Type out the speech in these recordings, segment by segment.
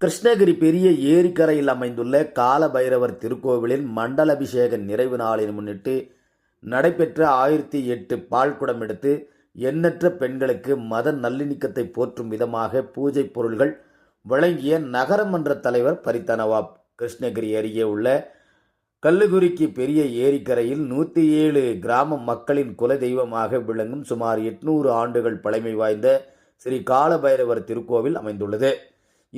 கிருஷ்ணகிரி பெரிய ஏரிக்கரையில் அமைந்துள்ள காலபைரவர் திருக்கோவிலின் மண்டல அபிஷேக நிறைவு நாளினை முன்னிட்டு நடைபெற்ற ஆயிரத்தி எட்டு பால்குடம் எடுத்து எண்ணற்ற பெண்களுக்கு மத நல்லிணக்கத்தை போற்றும் விதமாக பூஜை பொருள்கள் வழங்கிய நகரமன்ற தலைவர் பரித்த கிருஷ்ணகிரி அருகே உள்ள கல்லுகுறிக்கு பெரிய ஏரிக்கரையில் நூற்றி ஏழு கிராம மக்களின் குல தெய்வமாக விளங்கும் சுமார் எட்நூறு ஆண்டுகள் பழமை வாய்ந்த ஸ்ரீ காலபைரவர் திருக்கோவில் அமைந்துள்ளது.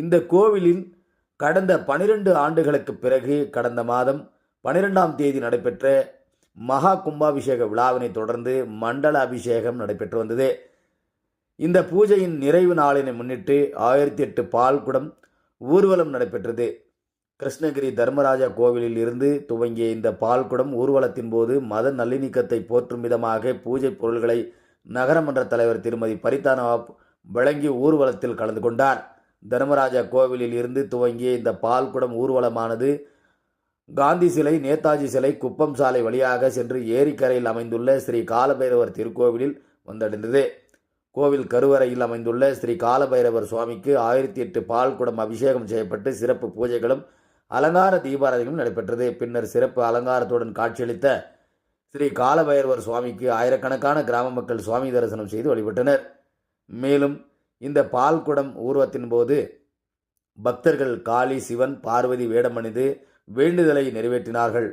இந்த கோவிலில் கடந்த பனிரெண்டு ஆண்டுகளுக்கு பிறகு கடந்த மாதம் பனிரெண்டாம் தேதி நடைபெற்ற மகா கும்பாபிஷேக விழாவினை தொடர்ந்து மண்டல அபிஷேகம் நடைபெற்று வந்தது. இந்த பூஜையின் நிறைவு நாளினை முன்னிட்டு ஆயிரத்தி எட்டு பால்குடம் ஊர்வலம் நடைபெற்றது. கிருஷ்ணகிரி தர்மராஜா கோவிலில் இருந்து துவங்கிய இந்த பால்குடம் ஊர்வலத்தின் போது மத நல்லிணக்கத்தை போற்றும் விதமாக பூஜை பொருள்களை நகரமன்ற தலைவர் திருமதி பரிதானவா வழங்கி ஊர்வலத்தில் கலந்து கொண்டார். தர்மராஜா கோவிலில் இருந்து துவங்கிய இந்த பால்குடம் ஊர்வலமானது காந்தி சிலை நேதாஜி சிலை குப்பம் சாலை வழியாக சென்று ஏரிக்கரையில் அமைந்துள்ள ஸ்ரீ காலபைரவர் திருக்கோவிலில் வந்தடைந்தது. கோவில் கருவறையில் அமைந்துள்ள ஸ்ரீ காலபைரவர் சுவாமிக்கு ஆயிரத்தி எட்டு பால்குடம் அபிஷேகம் செய்யப்பட்டு சிறப்பு பூஜைகளும் அலங்கார தீபாராதனையும் நடைபெற்றது. பின்னர் சிறப்பு அலங்காரத்துடன் காட்சியளித்த ஸ்ரீ காலபைரவர் சுவாமிக்கு ஆயிரக்கணக்கான கிராம மக்கள் சுவாமி தரிசனம் செய்து வழிபட்டனர். மேலும் இந்த பால்குடம் ஊர்வத்தின் போது பக்தர்கள் காளி சிவன் பார்வதி வேடமணிந்து வேண்டுதலை நிறைவேற்றினார்கள்.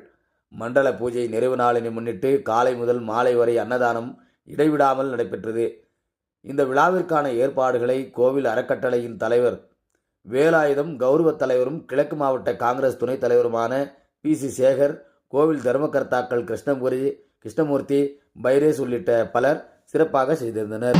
மண்டல பூஜை நிறைவு நாளினை முன்னிட்டு காலை முதல் மாலை வரை அன்னதானம் இடைவிடாமல் நடைபெற்றது. இந்த விழாவிற்கான ஏற்பாடுகளை கோவில் அறக்கட்டளையின் தலைவர் வேலாயுதம் கௌரவ தலைவரும் கிழக்கு மாவட்ட காங்கிரஸ் துணைத் தலைவருமான பி. சி. சேகர் கோவில் தர்மகர்த்தாக்கள் கிருஷ்ணபுரி கிருஷ்ணமூர்த்தி பைரேஸ் உள்ளிட்ட பலர் சிறப்பாக செய்திருந்தனர்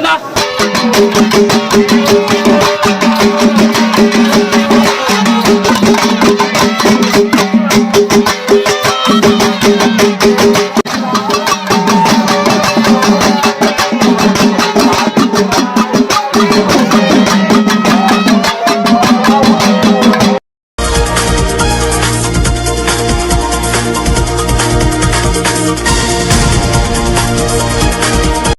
যায় না।